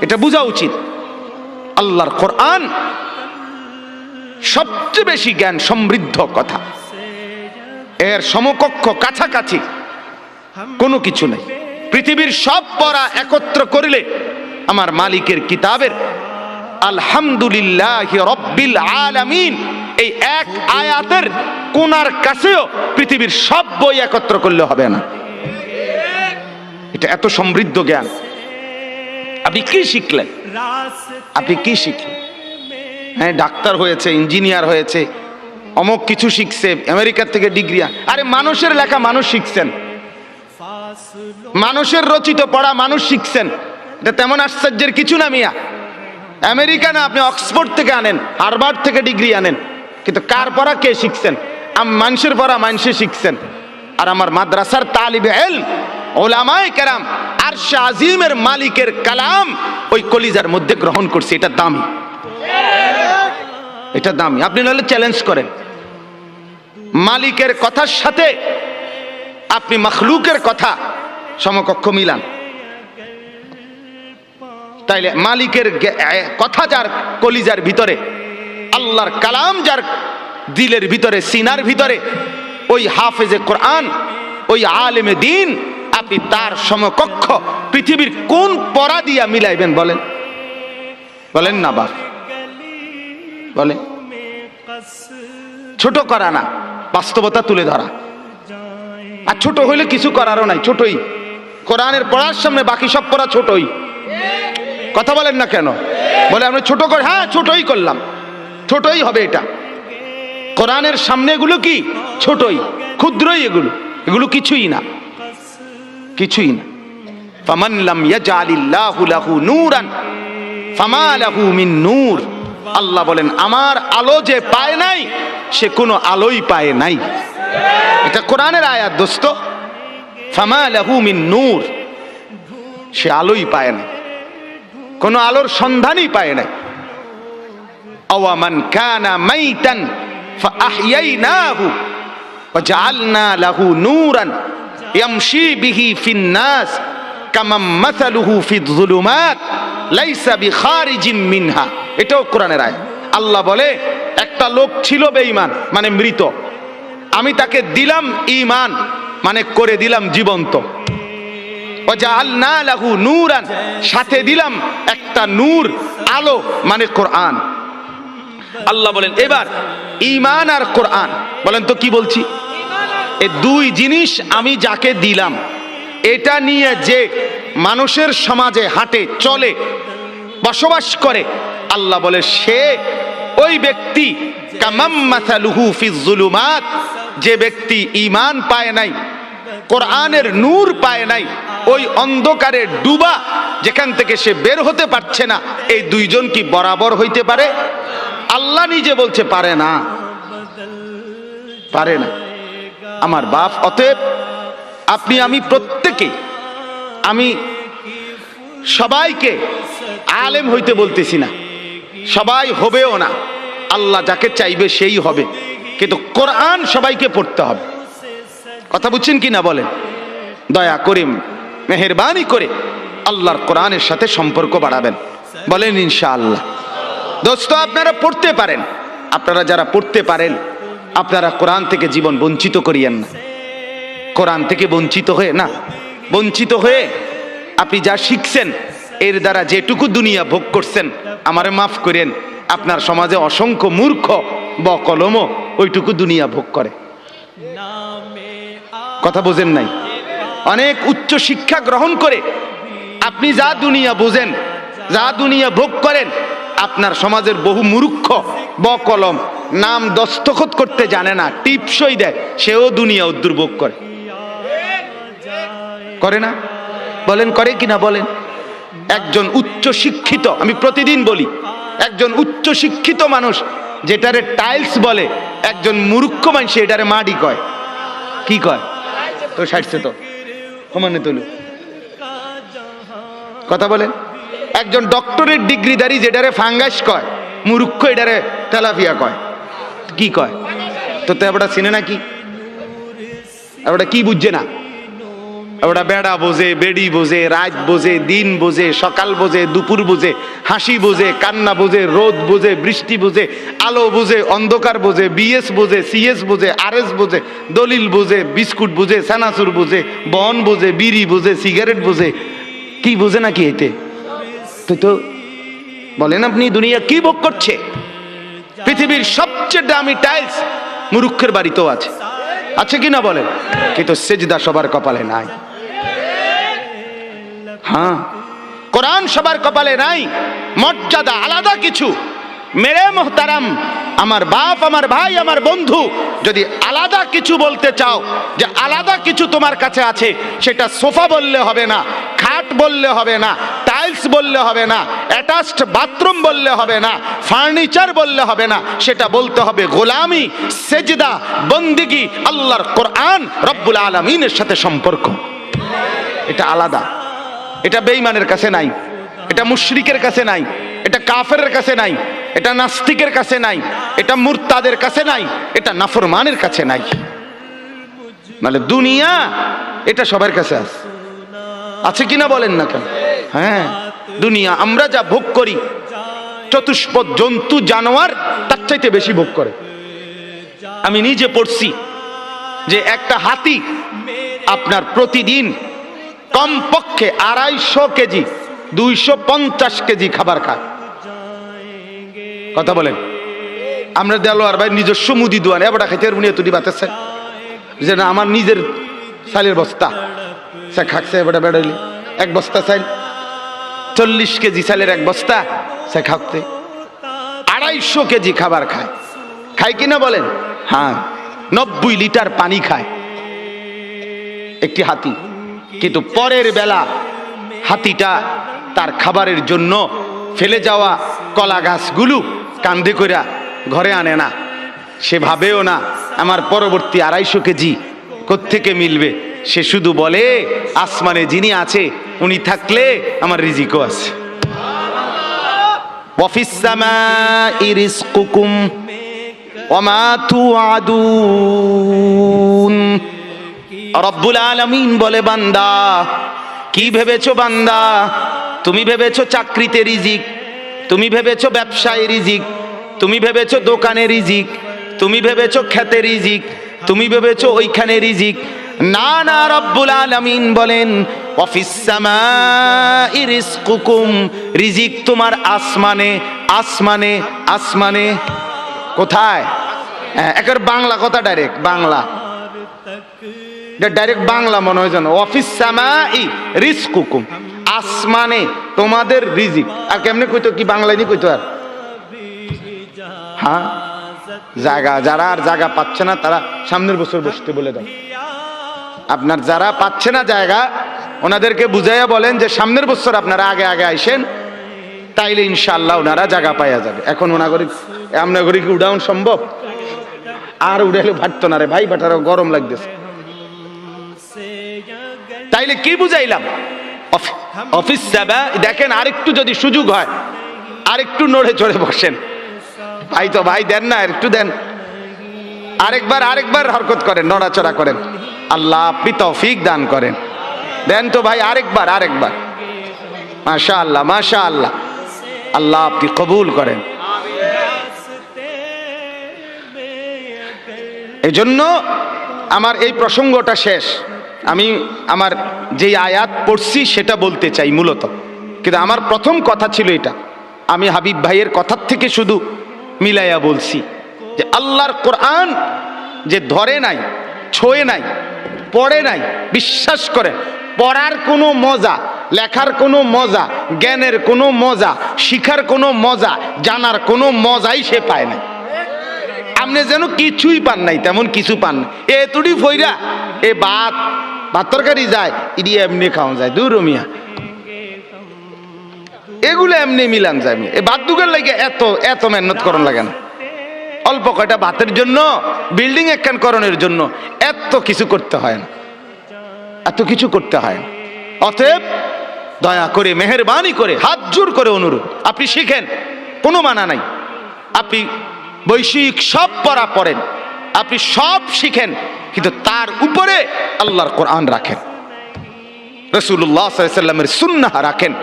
এটা বোঝা উচিত। আল্লাহর কোরআন সবচেয়ে বেশি জ্ঞান সমৃদ্ধ কথা। এর সমকক্ষ কাছাকাছি কোনো কিছু নেই। পৃথিবীর সব পড়া একত্র করিলে আমার মালিকের কিতাবের আলহামদুলিল্লাহ রব্বিল আলামিন এই এক আয়াতের কোনার কাছেও পৃথিবীর সব বই একত্র করলে হবে না। এটা এত সমৃদ্ধ জ্ঞান। আপনি কি শিখলেন? আপনি কি শিখলেন? হ্যাঁ ডাক্তার হয়েছে, ইঞ্জিনিয়ার হয়েছে, অমুক কিছু শিখছে, আমেরিকার থেকে ডিগ্রি আরে মানুষের লেখা মানুষ শিখছেন। মানুষের রচিত পড়া মানুষ শিখছেন। এটা তেমন আশ্চর্যের কিছু না মিয়া। আমেরিকা না, আপনি অক্সফোর্ড থেকে আনেন হারবার্ড থেকে ডিগ্রি আনেন। কিন্তু কার পড়া কে শিখছেন? আম মানুষের পড়া মানুষে শিখছেন। আর আমার মাদ্রাসার তালিবে এল, ওলামায় কেরাম আর আজিমের মালিকের কালাম ওই কলিজার মধ্যে গ্রহণ করছে, এটা দামি। এটা দামি। আপনি নাহলে চ্যালেঞ্জ করেন। মালিকের কথার সাথে আপনি মখলুকের কথা সমকক্ষ মিলান। তাইলে মালিকের কথা যার কলিজার ভিতরে, আল্লাহর কালাম যার দিলের ভিতরে, সিনার ভিতরে, ওই হাফেজে কোরআন, ওই আলেমে দিন আপনি তার সমকক্ষ। পৃথিবীর কোন পড়া দিয়া মিলাইবেন বলেন? বলেন না বাপ। বলেন। ছোট করা না, বাস্তবতা তুলে ধরা। আর ছোট হইলে কিছু করারও নাই, ছোটই। কোরআনের পড়ার সামনে বাকি সব পড়া ছোটই। কথা বলেন না কেন? বলে আমরা ছোট করে হ্যাঁ ছোটই করলাম। ছোটই হবে এটা। কোরআনের সামনে এগুলো কি? ছোটই, ক্ষুদ্রই এগুলো। এগুলো কিছুই না। কিছুই না। ফামান লাম ইয়াজালিল্লাহু লাহু নূরান, ফামা লাহু মিন নূর। আল্লাহ বলেন, আমার আলো যে পায় নাই, সে কোনো আলোই পায় নাই। এটা কোরআনের আয়াত, দোস্ত। ফামা লাহু মিন নূর, সে আলোই পায় না কোনো আলোর সন্ধানই পায় নাই। আওয়ামান কানা মাইতান, ফাআহইয়াইনাহু ওয়া জাআলনা লাহু নূরান। ইয়ামশি বিহি ফিন্নাস কামাম মাসালুহু ফিজুলুমাত লাইসা বিখারিজিম মিনহা। এটাও কোরআনের আয় আল্লাহ বলে, একটা লোক ছিল বেঈমান মানে মৃত। আমি তাকে দিলাম ইমান মানে করে দিলাম জীবন্ত। লাহু নূরান, সাথে দিলাম একটা নূর, আলো মানে কোরআন। আল্লাহ বলেন, এবার ঈমান আর কোরআন। বলেন তো কি বলছি? এ দুই জিনিস আমি যাকে দিলাম, এটা নিয়ে যে মানুষের সমাজে হাঁটে, চলে, বসবাস করে, আল্লাহ বলে, সে ওই ব্যক্তি যে ব্যক্তি ঈমান পায় নাই, কোরআনের নূর পায় নাই, ওই অন্ধকারে ডুবা, যেখান থেকে সে বের হতে পারছে না, এই দুইজন কি বরাবর হইতে পারে? আল্লাহ নিজে বলছে, পারে না। পারে না। আমার বাপ, অতএব আপনি, আমি প্রত্যেকে, আমি সবাইকে আলেম হইতে বলতেছি না। সবাই হবেও না। আল্লাহ যাকে চাইবে সেই হবে। কিন্তু কোরআন সবাইকে পড়তে হবে। কথা বুঝছেন কি না বলেন? দয়া করে, মেহরবানি করে আল্লাহর কোরআনের সাথে সম্পর্ক বাড়াবেন। বলেন ইনশাআল্লাহ। দোস্ত, আপনারা পড়তে পারেন। আপনারা যারা পড়তে পারেন আপনারা কোরআন থেকে জীবন বঞ্চিত করিয়েন না। কোরআন থেকে বঞ্চিত হয়ে, না, বঞ্চিত হয়ে আপনি যা শিখছেন, এর দ্বারা যেটুকু দুনিয়া ভোগ করছেন, আমারে মাফ করেন আপনার সমাজে অসংখ্য মূর্খ বকলমও ওইটুকু দুনিয়া ভোগ করে। কথা বোঝেন নাই? অনেক উচ্চ শিক্ষা গ্রহণ করে আপনি যা দুনিয়া বোঝেন, যা দুনিয়া ভোগ করেন, আপনার সমাজের বহু মূর্খ বকলম নাম দস্তখত করতে জানে না, টিপসই দেয়, সেও দুনিয়া উদ্দুর্ভোগ করে। করে না? বলেন, করে কিনা বলেন? একজন উচ্চ শিক্ষিত, আমি প্রতিদিন বলি, একজন উচ্চ শিক্ষিত মানুষ যেটারে টাইলস বলে, একজন মূর্খ মানুষ এটারে মাটি কয়। কি কয়? তো ষাটছে তো। সমানে তুলু কথা বলেন। একজন ডক্টরের ডিগ্রিধারী যেটারে ফাঙ্গাস কয়, মূর্খ এটারে তেলাপিয়া কয়। কি কয়? তো তো এবারটা চিনে না কি? কি বুঝছে না? ওরা বেড়া বোঝে, বেড়ি বোঝে, রাত বোঝে, দিন বোঝে, সকাল বোঝে, দুপুর বোঝে, হাসি বোঝে, কান্না বোঝে, রোদ বোঝে, বৃষ্টি বোঝে, আলো বোঝে, অন্ধকার বোঝে, বিএস বোঝে, সিএস বোঝে, আরএস বোঝে, দলিল বোঝে, বিস্কুট বোঝে সানাসুর বোঝে, বন বোঝে, বিড়ি বোঝে, সিগারেট বোঝে, কি বোঝে নাকি এতে? তো, বলেন আপনি দুনিয়া কি ভোগ করছে? পৃথিবীর সবচেয়ে দামি টাইলস মুরুক্ষের বাড়িতেও আছে। আছে কি না বলেন? কিন্তু সেজদা সবার কপালে নাই। হ্যাঁ কোরআন সবার কপালে নাই, মর্যাদা আলাদা কিছু। মেরে মোহতারাম, আমার বাপ, আমার ভাই, আমার বন্ধু, যদি আলাদা কিছু বলতে চাও, যে আলাদা কিছু তোমার কাছে আছে, সেটা সোফা বললে হবে না, খাট বললে হবে না, টাইলস বললে হবে না অ্যাটাচড বাথরুম বললে হবে না ফার্নিচার বললে হবে না, সেটা বলতে হবে গোলামি, সেজদা, বন্দিগি, আল্লাহর কোরআন, রব্বুল আলমিনের সাথে সম্পর্ক। এটা আলাদা। এটা বেঈমানের কাছে নাই, এটা মুশরিকের কাছে নাই, এটা কাফেরের কাছে নাই, এটা নাস্তিকের কাছে নাই, এটা মুরতাদের কাছে নাই, এটা নাফরমানের কাছে নাই। মানে দুনিয়া, এটা সবার কাছে আছে। আছে কিনা বলেন না কেন? হ্যাঁ। দুনিয়া, আমরা যা ভোগ করি, চতুষ্পদ জন্তু, জানোয়ার, তার চাইতে বেশি ভোগ করে। আমি নিজে পড়ছি যে একটা হাতি আপনার প্রতিদিন কমপক্ষে আড়াইশো কেজি, দুইশো পঞ্চাশ কেজি খাবার খায়। কথা বলেন। আমরা দেলোয়ার ভাই নিজস্ব মুদি দোয়ান এবার খাইতে উনি তুই বাতাচ্ছে যে না, আমার নিজের সালের বস্তা। সে খাচ্ছে এবার বেড়াইলি। এক বস্তা চাইল। চল্লিশ কেজি চালের এক বস্তা, সে খাচ্ছে আড়াইশো কেজি খাবার খায়। খায় কিনা বলেন? হ্যাঁ নব্বই লিটার পানি খায়। একটি হাতি। কিন্তু পরের বেলা হাতিটা তার খাবারের জন্য ফেলে যাওয়া কলা গাছগুলো কান্দে কইরা ঘরে আনে না। সে ভাবেও না, আমার পরবর্তী আড়াইশো কেজি কোত্থেকে মিলবে? সে শুধু বলে, আসমানে যিনি আছে উনি থাকলে আমার রিজিকও আছে। ওয়াফিস সামাই রিজকুকুম ওমা তুআদুন। রব্বুল আলামিন বলে, বান্দা, কি ভেবেছো বান্দা? তুমি ভেবেছো চাকরিতে রিজিক, তুমি ভেবেছো ব্যবসায় রিজিক, তুমি ভেবেছো দোকানে রিজিক, তুমি ভেবেছো খেতে রিজিক, তুমি ভেবেছো ওইখানে রিজিক। না না, রব্বুল আলামিন বলেন রিজিক তোমার আসমানে আসমানে আসমানে। কোথায়? হ্যাঁ, একের বাংলা কথা ডাইরেক্ট বাংলা। এটা ডাইরেক্ট বাংলা মনে হয় যেন। অফিস সামাই রিস্কুকুম আসমানে তোমাদের রিজিক। আর কেমনে কইতো কি বাংলায় নি কইতো আর? হ্যাঁ? জায়গা যারা আর জায়গা পাচ্ছে না তারা সামনের বছর বসতে বলে দাও। আপনার যারা পাচ্ছে না জায়গা ওনাদেরকে বুঝাইয়া বলেন যে সামনের বছর আপনারা আগে আগে আইসেন, তাইলে ইনশাল্লাহ ওনারা জায়গা পাইয়া যাবে। এখন ওনাগরি আমনাগরি কি উড়াউন সম্ভব? আর উড়াইলে ভাটতো না রে ভাই ভাটারও গরম লাগতেছে। তাইলে কি বুঝাইলাম? অফ- অফিস দেখেন আরেকটু যদি সুযোগ হয়, আরেকটু নড়ে চড়ে বসেন। ভাই তো ভাই, দেন না, একটু দেন। আরেকবার আরেকবার হরকত করেন, নড়াচড়া করেন। আল্লাহ আপনি তৌফিক দান করেন। দেন তো ভাই আরেকবার আরেকবার। মাশা আল্লাহ মাশা আল্লাহ আল্লাহ আপনি কবুল করেন। এজন্য আমার এই প্রসঙ্গটা শেষ। আমি আমার যেই আয়াত পড়ছি সেটা বলতে চাই মূলত। কিন্তু আমার প্রথম কথা ছিল এটা। আমি হাবিব ভাইয়ের কথার থেকে শুধু মিলাইয়া বলছি যে আল্লাহর কোরআন যে ধরে নাই, ছোঁয়ে নাই, পড়ে নাই, বিশ্বাস করে পড়ার কোনো মজা, লেখার কোনো মজা, জ্ঞানের কোনো মজা, শিখার কোনো মজা, জানার কোনো মজাই সে পায় না। আপনি যেন কিছুই পান নাই, তেমন কিছু পান নাই এ তুড়ি ফইরা, এ ভাত ভাত তরকারি যায়, ইডি এমনি খাওয়া যায়। দূর মিয়া এগুলো এমনি মিলান যায়। এ ভাত দুগের লাগে এত এত মেহনত করন লাগে না। অল্প কয়টা ভাতের জন্য, বিল্ডিং একখান করণের জন্য এত কিছু করতে হয় না। এত কিছু করতে হয়। অতএব দয়া করে, মেহরবানি করে, হাত জোর করে অনুরোধ। আপনি শিখেন, কোনো মানা নাই। আপনি বৈষয়িক সব পড়া পড়েন। আপনি সব শিখেন, কিন্তু তার উপরে আল্লাহর কোরআন রাখেন। রসুল্লাহ সাল্লামের সুন্নাহ রাখেন।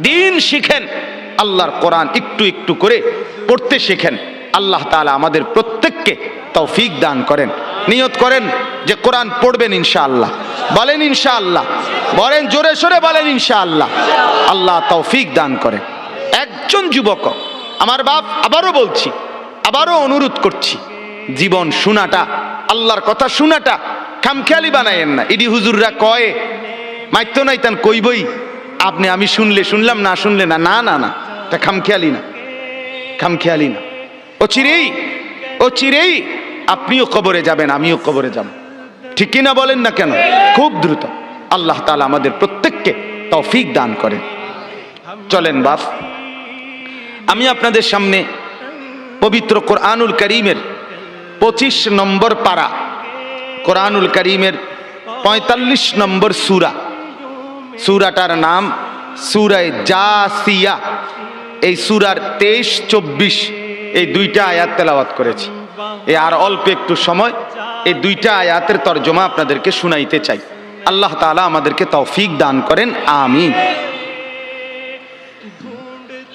দিন শিখেন, আল্লাহর কোরআন একটু একটু করে পড়তে শেখেন। আল্লাহ তাআলা আমাদের প্রত্যেককে তৌফিক দান করেন। নিয়ত করেন যে কোরআন পড়বেন ইনশাআল্লাহ। বলেন ইনশাআল্লাহ। বলেন জোরে সোরে বলেন ইনশাআল্লাহ। আল্লাহ তৌফিক দান করেন একজন যুবক, আমার বাপ, আবারও বলছি, আবারও অনুরোধ করছি, জীবন শোনাটা, আল্লাহর কথা শোনাটা, খামখেয়ালি বানায়েন না। ইডি হুজুররা কয়ে মাইতো নাই তান কইবই আপনি আমি শুনলে শুনলাম, না শুনলে না। না না না, এটা খামখেয়ালি না। খামখেয়ালি না। ও চিরেই ও চিরেই আপনিও কবরে যাবেন, আমিও কবরে যাব। ঠিক কিনা বলেন না কেন? খুব দ্রুত আল্লাহ তালা আমাদের প্রত্যেককে তৌফিক দান করেন। চলেন বাপ, আমি আপনাদের সামনে পবিত্র কোরআনুল করিমের পঁচিশ নম্বর পারা, কোরআনুল করিমের পঁয়তাল্লিশ নম্বর সুরা। সুরাটার নাম সুরায় জাসিয়া। এই সুরার তেইশ, চব্বিশ এই দুইটা আয়াত তেলাওয়াত করেছি। এ আর অল্প একটু সময় এই দুইটা আয়াতের তর্জমা আপনাদেরকে শুনাইতে চাই। আল্লাহ তাআলা আমাদেরকে তৌফিক দান করেন আমি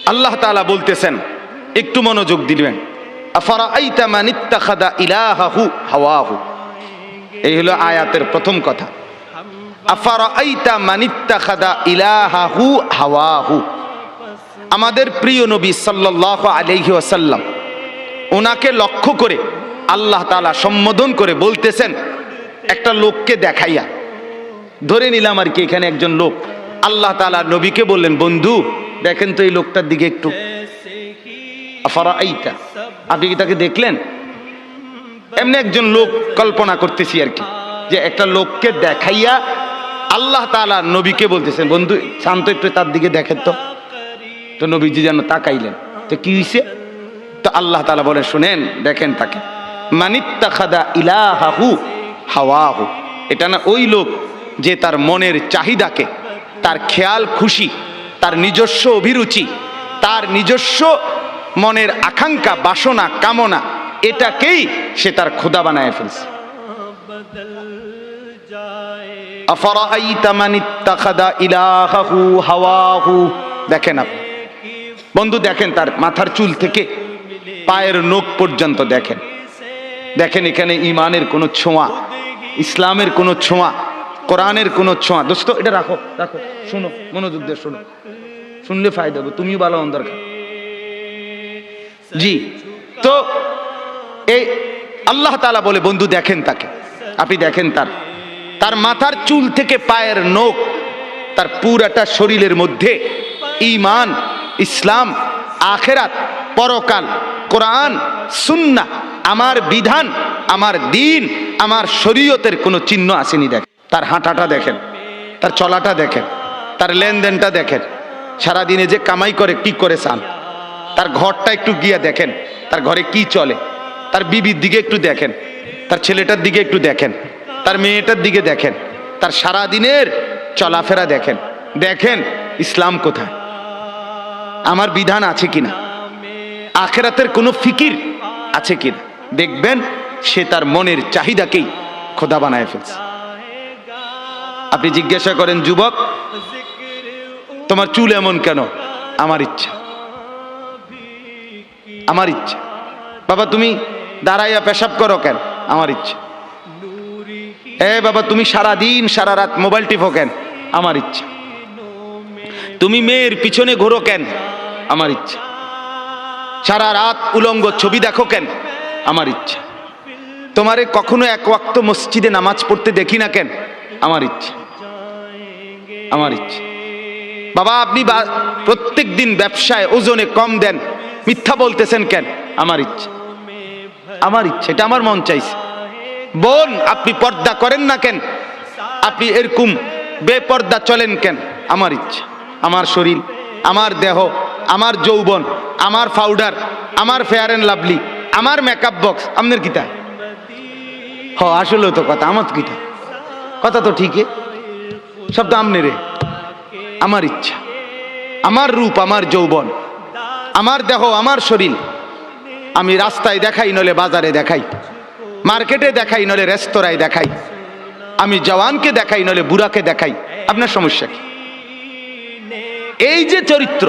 আল্লাহ তাআলা বলতেছেন, একটু মনোযোগ দিবেন। এই হলো আয়াতের প্রথম কথা। আমাদের প্রিয় নবী সাল্লাল্লাহু আলাইহি ওয়াসাল্লাম, ওনাকে লক্ষ্য করে আল্লাহ তাআলা সম্বোধন করে বলতেছেন, একটা লোককে দেখাইয়া। ধরে নিলাম আর কি, এখানে একজন লোক। আল্লাহ তাআলা নবীকে বললেন, বন্ধু, দেখেন তো এই লোকটার দিকে একটু। আপনি কি তাকে দেখলেন? এমনি একজন লোক কল্পনা করতেছি আর কি, যে একটা লোককে দেখাইয়া আল্লাহ তাআলা নবীকে বলতেছেন, বন্ধু, শান্ত একটু তার দিকে দেখেন তো। তো নবীজি যেন তাকাইলেন, তো কি হয়েছে তো আল্লাহ তাআলা বলে, শুনেন, দেখেন তাকে। মানিত্তাখাদা ইলাহাহু, হাওয়াহু। এটা না ওই লোক যে তার মনের চাহিদাকে, তার খেয়াল খুশি, তার নিজস্ব অভিরুচি, তার নিজস্ব মনের আকাঙ্ক্ষা, বাসনা, কামনা, এটাকেই সে তার খোদা বানায় ফেলছে। দেখেন বন্ধু, দেখেন তার মাথার চুল থেকে পায়ের নখ পর্যন্ত দেখেন। দেখেন এখানে ইমানের কোনো ছোঁয়া, ইসলামের কোনো ছোঁয়া, কোরআনের কোনো ছোঁয়া। দোস্ত, এটা রাখো রাখো, শোনো, মনোযোগ দিয়ে শোনো। শুনলে ফায়দা হবে, তুমিও ভালো হন দরকার জি, তো এই আল্লাহ তাআলা বলে, বন্ধু দেখেন তাকে, আপনি দেখেন তার তার মাথার চুল থেকে পায়ের নখ, তার পুরাটা শরীরের মধ্যে ঈমান, ইসলাম, আখেরাত, পরকাল, কোরআন, সুন্নাহ আমার বিধান, আমার দিন, আমার শরীয়তের কোনো চিহ্ন আসেনি দেখ তার হাঁটাটা দেখেন, তার চলাটা দেখেন, তার লেনদেনটা দেখেন। সারাদিনে যে কামাই করে, কি করে চান? তার ঘরটা একটু গিয়ে দেখেন, তার ঘরে কি চলে? তার বিবির দিকে একটু দেখেন, তার ছেলেটার দিকে একটু দেখেন, তার মেয়েটার দিকে দেখেন, তার সারা দিনের চলাফেরা দেখেন। দেখেন, ইসলাম কোথায়? আমার বিধান আছে কিনা? আখেরাতের কোনো ফিকির আছে কিনা? দেখবেন সে তার মনের চাহিদাকেই খোদা বানায় ফেলছে। আপনি জিজ্ঞাসা করেন, যুবক, তোমার চুল এমন কেন? আমার ইচ্ছা। আমার ইচ্ছা। বাবা, তুমি দাঁড়াইয়া পেশাব করো কেন? আমার ইচ্ছা। এ বাবা, তুমি সারা দিন সারা রাত মোবাইল টিপো কেন? আমার ইচ্ছা। তুমি মেয়ের পিছনে ঘোরো কেন? আমার ইচ্ছা। সারা রাত উলঙ্গ ছবি দেখো কেন? আমার ইচ্ছা। তোমারে কখনো এক ওয়াক্ত মসজিদে নামাজ পড়তে দেখি না কেন? আমার ইচ্ছা। আমার ইচ্ছা। বাবা আপনি প্রত্যেক দিন ব্যবসায় ওজনে কম দেন। মিথ্যা বলতেছেন কেন? আমার ইচ্ছা। আমার ইচ্ছা। এটা আমার মন চাইছে। বোন আপনি পর্দা করেন না কেন? আপনি এরকম বেপর্দা চলেন কেন? আমার ইচ্ছা। আমার শরীর আমার দেহ আমার যৌবন আমার পাউডার আমার ফেয়ার অ্যান্ড লাভলি আমার মেকআপ বক্স আপনার কিতা হ আসলে তো কথা, আমার কিতা কথা তো ঠিকই। সব তো আমনে রে আমার ইচ্ছা। আমার রূপ, আমার যৌবন। আমার দেহ, আমার শরীর। আমি রাস্তায় দেখাই নলে বাজারে দেখাই। মার্কেটে দেখাই নলে রেস্তোরাঁয় দেখাই। আমি জওয়ানকে দেখাই নলে বুড়াকে দেখাই। আপনার সমস্যা কি? এই যে চরিত্র